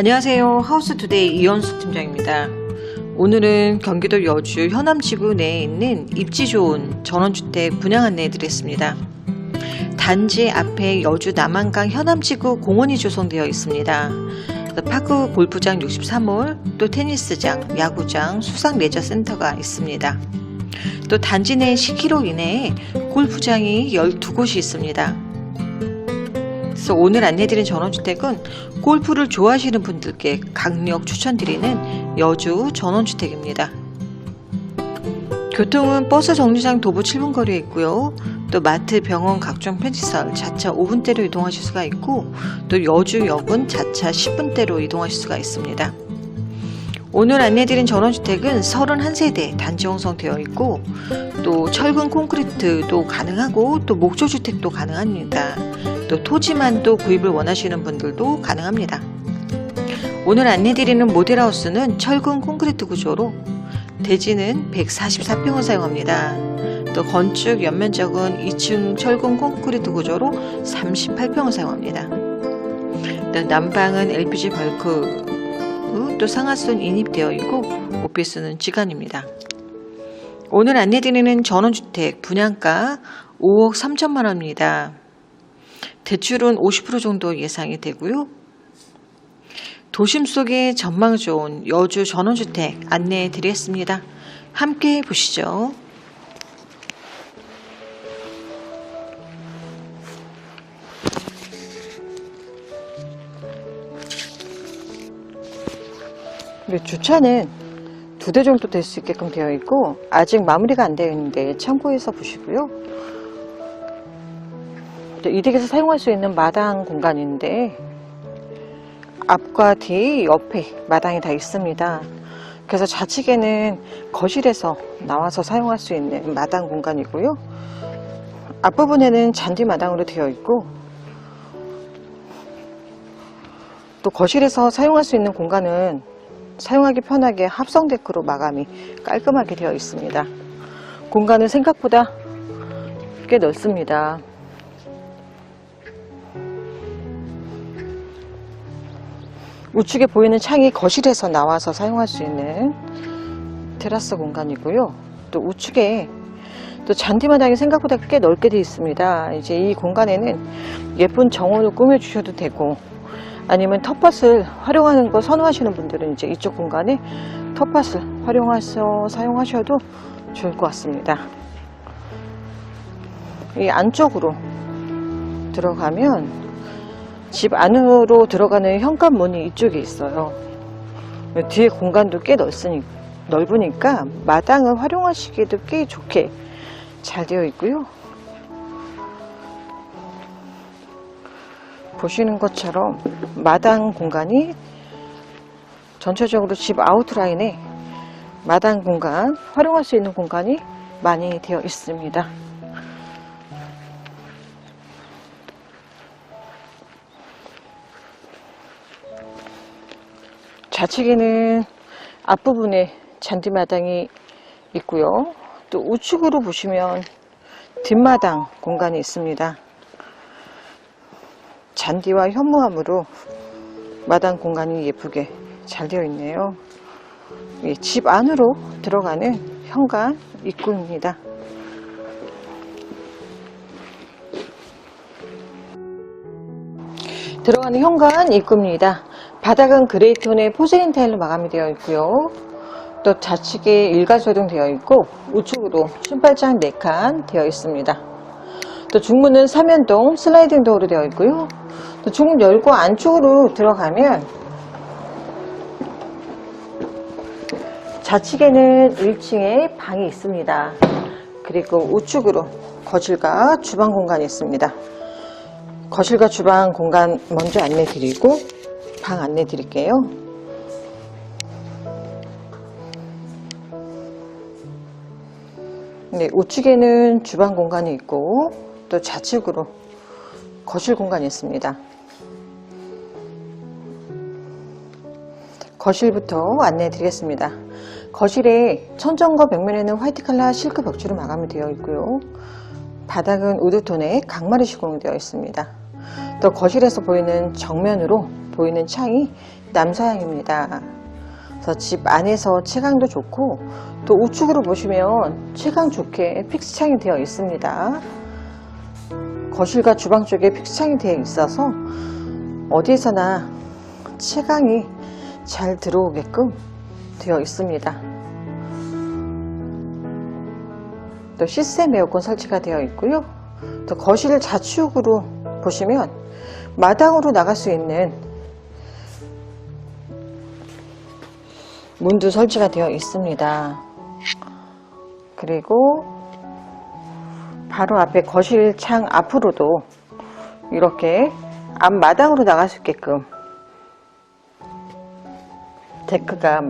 안녕하세요. 하우스투데이 이현숙 팀장입니다. 오늘은 경기도 여주 현암지구 내에 있는 입지 좋은 전원주택 분양 안내해 드렸습니다. 단지 앞에 여주 남한강 현암지구 공원이 조성되어 있습니다. 파크 골프장 63홀, 또 테니스장, 야구장, 수상 레저 센터가 있습니다. 또 단지 내 10km 이내에 골프장이 12곳이 있습니다. 그래서 오늘 안내드린 전원주택은 골프를 좋아하시는 분들께 강력 추천드리는 여주 전원주택입니다. 교통은 버스 정류장 도보 7분 거리에 있고요. 또 마트, 병원, 각종 편의시설 자차 5분대로 이동하실 수가 있고 또 여주역은 자차 10분대로 이동하실 수가 있습니다. 오늘 안내드린 전원주택은 31세대 단지 형성되어 있고 또 철근 콘크리트도 가능하고 또 목조주택도 가능합니다. 또 토지만도 구입을 원하시는 분들도 가능합니다. 오늘 안내드리는 모델하우스는 철근 콘크리트 구조로 대지는 144평을 사용합니다. 또 건축 연면적은 2층 철근 콘크리트 구조로 38평을 사용합니다. 또 난방은 LPG 벌크 또 상하수는 인입되어 있고 오피스는 지간입니다. 오늘 안내드리는 전원주택 분양가 5억 3천만 원입니다. 대출은 50% 정도 예상이 되고요. 도심 속의 전망 좋은 여주 전원주택 안내해 드리겠습니다. 함께 보시죠. 근데 주차는 두 대 정도 될 수 있게끔 되어 있고 아직 마무리가 안 되어 있는데 참고해서 보시고요. 이 댁에서 사용할 수 있는 마당 공간인데 앞과 뒤 옆에 마당이 다 있습니다. 그래서 좌측에는 거실에서 나와서 사용할 수 있는 마당 공간이고요. 앞부분에는 잔디 마당으로 되어 있고 또 거실에서 사용할 수 있는 공간은 사용하기 편하게 합성 데크로 마감이 깔끔하게 되어 있습니다. 공간은 생각보다 꽤 넓습니다. 우측에 보이는 창이 거실에서 나와서 사용할 수 있는 테라스 공간이고요. 또 우측에 또 잔디마당이 생각보다 꽤 넓게 되어 있습니다. 이제 이 공간에는 예쁜 정원을 꾸며주셔도 되고 아니면 텃밭을 활용하는 거 선호하시는 분들은 이제 이쪽 공간에 텃밭을 활용해서 사용하셔도 좋을 것 같습니다. 이 안쪽으로 들어가면 집 안으로 들어가는 현관문이 이쪽에 있어요. 뒤에 공간도 꽤 넓으니, 넓으니까 마당을 활용하시기에도 꽤 좋게 잘 되어 있고요. 보시는 것처럼 마당 공간이 전체적으로 집 아웃라인에 마당 공간, 활용할 수 있는 공간이 많이 되어 있습니다. 좌측에는 앞부분에 잔디마당이 있고요. 또 우측으로 보시면 뒷마당 공간이 있습니다. 잔디와 현무암으로 마당 공간이 예쁘게 잘 되어 있네요. 집 안으로 들어가는 현관 입구입니다. 들어가는 현관 입구입니다. 바닥은 그레이톤의 포세린 타일로 마감이 되어 있고요. 또 좌측에 일가조등 되어 있고 우측으로 신발장 4칸 되어 있습니다. 또 중문은 삼연동 슬라이딩 도어로 되어 있고요. 또 중문 열고 안쪽으로 들어가면 좌측에는 1층에 방이 있습니다. 그리고 우측으로 거실과 주방 공간이 있습니다. 거실과 주방 공간 먼저 안내 드리고 방 안내 드릴게요. 네, 우측에는 주방 공간이 있고 또 좌측으로 거실 공간이 있습니다. 거실부터 안내 드리겠습니다. 거실에 천정과 벽면에는 화이트 컬러 실크 벽지로 마감이 되어 있고요. 바닥은 우드톤의 강마루 시공이 되어 있습니다. 또 거실에서 보이는 정면으로 보이는 창이 남서향입니다. 그래서 집 안에서 채광도 좋고 또 우측으로 보시면 채광 좋게 픽스 창이 되어 있습니다. 거실과 주방 쪽에 픽스 창이 되어 있어서 어디에서나 채광이 잘 들어오게끔 되어 있습니다. 또 시스템 에어컨 설치가 되어 있고요. 또 거실 좌측으로 보시면 마당으로 나갈 수 있는 문도 설치가 되어 있습니다. 그리고 바로 앞에 거실 창 앞으로도 이렇게 앞마당으로 나갈 수 있게끔 데크가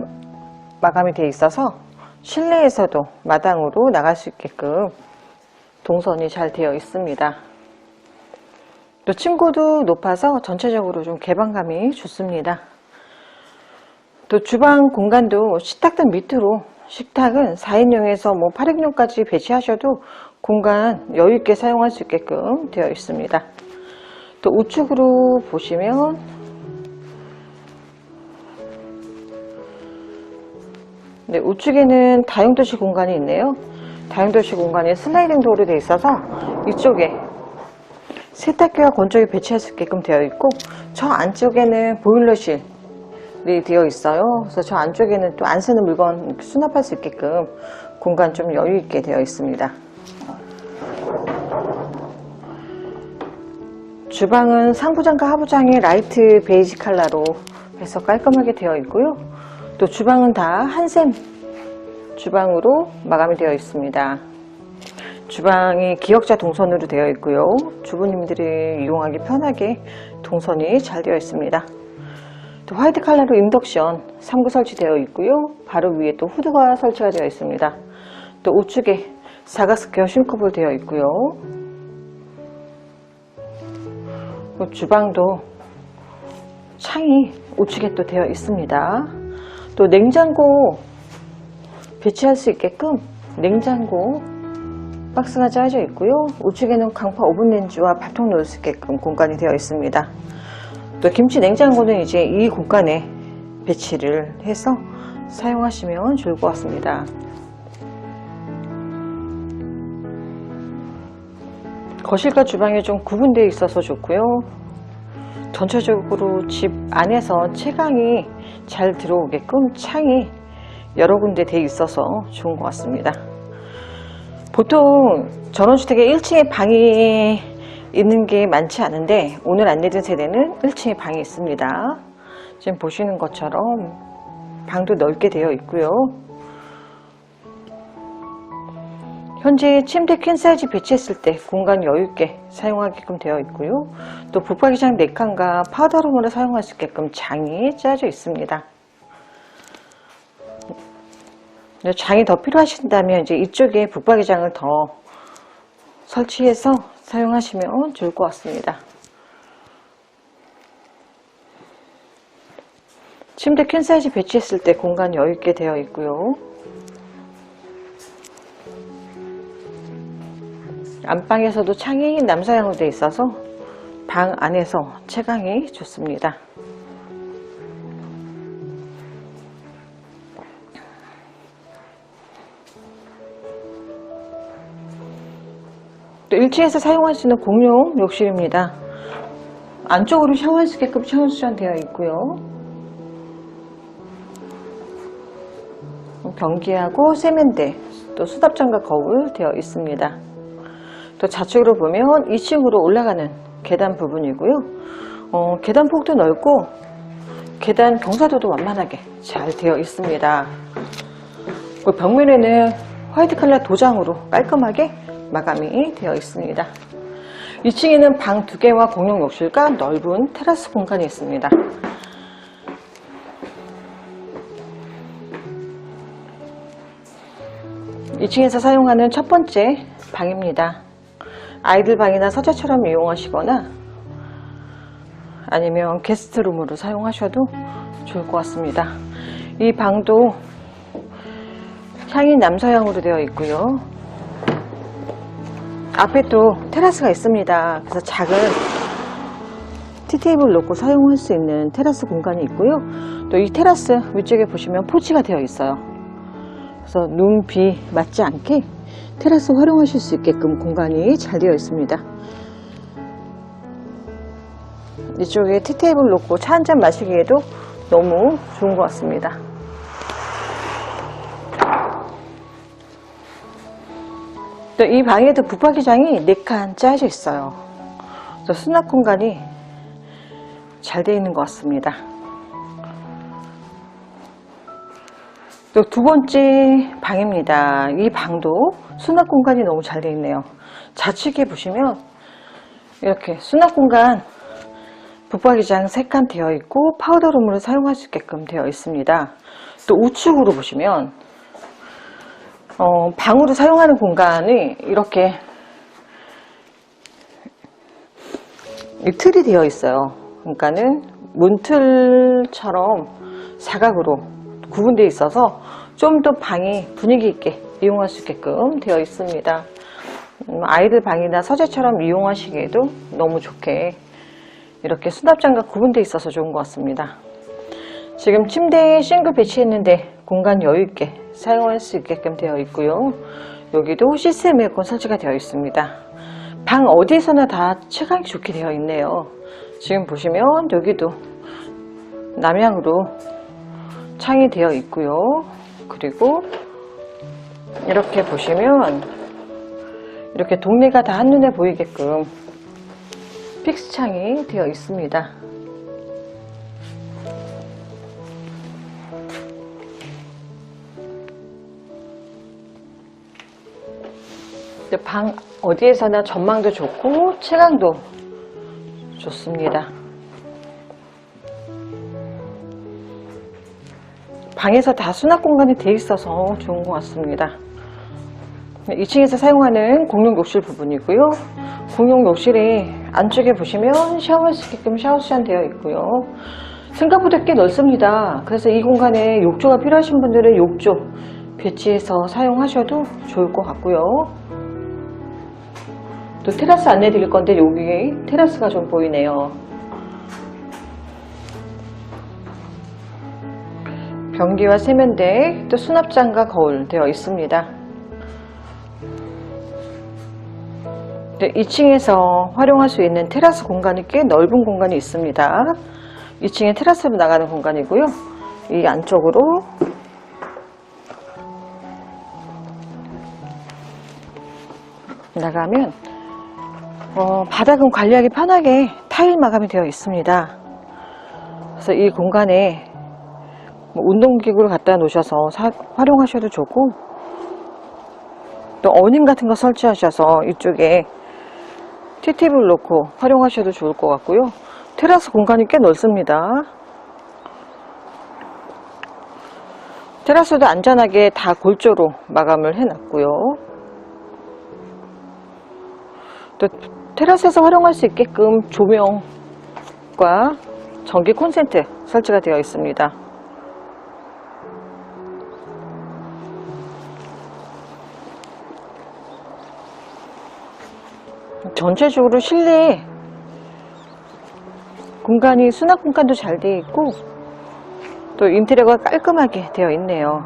마감이 되어 있어서 실내에서도 마당으로 나갈 수 있게끔 동선이 잘 되어 있습니다. 또 층고도 높아서 전체적으로 좀 개방감이 좋습니다. 또 주방 공간도 식탁등 밑으로 식탁은 4인용에서 뭐 8인용까지 배치하셔도 공간 여유있게 사용할 수 있게끔 되어 있습니다. 또 우측으로 보시면 네, 우측에는 다용도실 공간이 있네요. 다용도실 공간에 슬라이딩 도어로 되어 있어서 이쪽에 세탁기와 건조기 배치할 수 있게끔 되어 있고 저 안쪽에는 보일러실 이 되어 있어요. 그래서 저 안쪽에는 또 안 쓰는 물건 수납할 수 있게끔 공간 좀 여유 있게 되어 있습니다. 주방은 상부장과 하부장이 라이트 베이지 컬러로 해서 깔끔하게 되어 있고요. 또 주방은 다 한샘 주방으로 마감이 되어 있습니다. 주방이 기역자 동선으로 되어 있고요. 주부님들이 이용하기 편하게 동선이 잘 되어 있습니다. 또 화이트 컬러로 인덕션 3구 설치되어 있고요. 바로 위에 또 후드가 설치가 되어 있습니다. 또 우측에 사각스퀘어 싱크볼 되어 있고요. 또 주방도 창이 우측에 또 되어 있습니다. 또 냉장고 배치할 수 있게끔 냉장고 박스가 짜져 있고요. 우측에는 강파 오븐 렌즈와 밥통 넣을 수 있게끔 공간이 되어 있습니다. 또 김치 냉장고는 이제 이 공간에 배치를 해서 사용하시면 좋을 것 같습니다. 거실과 주방이 좀 구분되어 있어서 좋고요. 전체적으로 집 안에서 채광이 잘 들어오게끔 창이 여러 군데 되어 있어서 좋은 것 같습니다. 보통 전원주택에 1층에 방이 있는 게 많지 않은데 오늘 안내된 세대는 1층에 방이 있습니다. 지금 보시는 것처럼 방도 넓게 되어 있고요. 현재 침대 퀸 사이즈 배치했을 때 공간 여유있게 사용하게끔 되어 있고요. 또 북박이장 4칸과 파우더룸으로 사용할 수 있게끔 장이 짜져 있습니다. 장이 더 필요하신다면 이제 이쪽에 북박이장을 더 설치해서 사용하시면 좋을 것 같습니다. 침대 퀸 사이즈 배치했을 때 공간 여유있게 되어 있고요. 안방에서도 창이 남서향으로 되어 있어서 방 안에서 채광이 좋습니다. 또 1층에서 사용할 수 있는 공용 욕실입니다. 안쪽으로 샤워할 수 있게끔 샤워 수전 되어 있고요. 변기하고 세면대, 또 수납장과 거울 되어 있습니다. 또 좌측으로 보면 2층으로 올라가는 계단 부분이고요. 어, 계단 폭도 넓고 계단 경사도도 완만하게 잘 되어 있습니다. 그 벽면에는 화이트 컬러 도장으로 깔끔하게 마감이 되어 있습니다. 2층에는 방 2개와 공용 욕실과 넓은 테라스 공간이 있습니다. 2층에서 사용하는 첫 번째 방입니다. 아이들 방이나 서재처럼 이용하시거나 아니면 게스트룸으로 사용하셔도 좋을 것 같습니다. 이 방도 창이 남서향으로 되어 있고요. 앞에 또 테라스가 있습니다. 그래서 작은 티테이블 놓고 사용할 수 있는 테라스 공간이 있고요. 또 이 테라스 위쪽에 보시면 포치가 되어 있어요. 그래서 눈, 비 맞지 않게 테라스 활용하실 수 있게끔 공간이 잘 되어 있습니다. 이쪽에 티테이블 놓고 차 한 잔 마시기에도 너무 좋은 것 같습니다. 또 이 방에도 붙박이장이 4칸 짜여져 있어요. 수납 공간이 잘 되어 있는 것 같습니다. 또 두 번째 방입니다. 이 방도 수납 공간이 너무 잘 되어 있네요. 좌측에 보시면 이렇게 수납 공간 붙박이장 3칸 되어 있고 파우더룸으로 사용할 수 있게끔 되어 있습니다. 또 우측으로 보시면 어, 방으로 사용하는 공간이 이렇게 이 틀이 되어 있어요. 그러니까는 문틀처럼 사각으로 구분되어 있어서 좀 더 방이 분위기 있게 이용할 수 있게끔 되어 있습니다. 음, 아이들 방이나 서재처럼 이용하시기에도 너무 좋게 이렇게 수납장과 구분되어 있어서 좋은 것 같습니다. 지금 침대에 싱글 배치했는데 공간 여유 있게 사용할 수 있게끔 되어 있고요. 여기도 시스템 에어컨 설치가 되어 있습니다. 방 어디에서나 다 체감이 좋게 되어 있네요. 지금 보시면 여기도 남향으로 창이 되어 있고요. 그리고 이렇게 보시면 이렇게 동네가 다 한눈에 보이게끔 픽스 창이 되어 있습니다. 방 어디에서나 전망도 좋고 채광도 좋습니다. 방에서 다 수납 공간이 되어 있어서 좋은 것 같습니다. 2층에서 사용하는 공용 욕실 부분이고요. 공용 욕실이 안쪽에 보시면 샤워할 수 있게끔 샤워 수전 되어 있고요. 생각보다 꽤 넓습니다. 그래서 이 공간에 욕조가 필요하신 분들은 욕조 배치해서 사용하셔도 좋을 것 같고요. 또 테라스 안내 드릴 건데 여기 테라스가 좀 보이네요. 변기와 세면대, 또 수납장과 거울 되어 있습니다. 2층에서 활용할 수 있는 테라스 공간이 꽤 넓은 공간이 있습니다. 2층에 테라스로 나가는 공간이고요. 이 안쪽으로 나가면 어, 바닥은 관리하기 편하게 타일 마감이 되어 있습니다. 그래서 이 공간에 뭐 운동기구를 갖다 놓으셔서 사- 활용하셔도 좋고 또 어닝 같은 거 설치하셔서 이쪽에 티팁을 놓고 활용하셔도 좋을 것 같고요. 테라스 공간이 꽤 넓습니다. 테라스도 안전하게 다 골조로 마감을 해놨고요. 또 테라스에서 활용할 수 있게끔 조명과 전기 콘센트 설치가 되어 있습니다. 전체적으로 실내 공간이 수납 공간도 잘 되어 있고 또 인테리어가 깔끔하게 되어 있네요.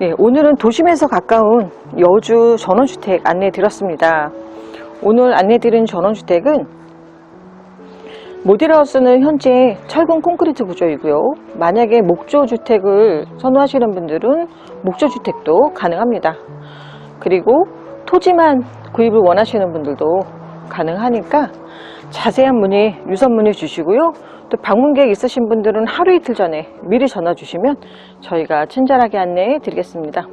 네, 오늘은 도심에서 가까운 여주 전원주택 안내 드렸습니다. 오늘 안내 드린 전원주택은 모델하우스는 현재 철근 콘크리트 구조이고요. 만약에 목조주택을 선호하시는 분들은 목조주택도 가능합니다. 그리고 토지만 구입을 원하시는 분들도 가능하니까 자세한 문의, 유선 문의 주시고요. 또 방문 계획 있으신 분들은 하루 이틀 전에 미리 전화 주시면 저희가 친절하게 안내해 드리겠습니다.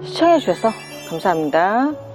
시청해 주셔서 감사합니다.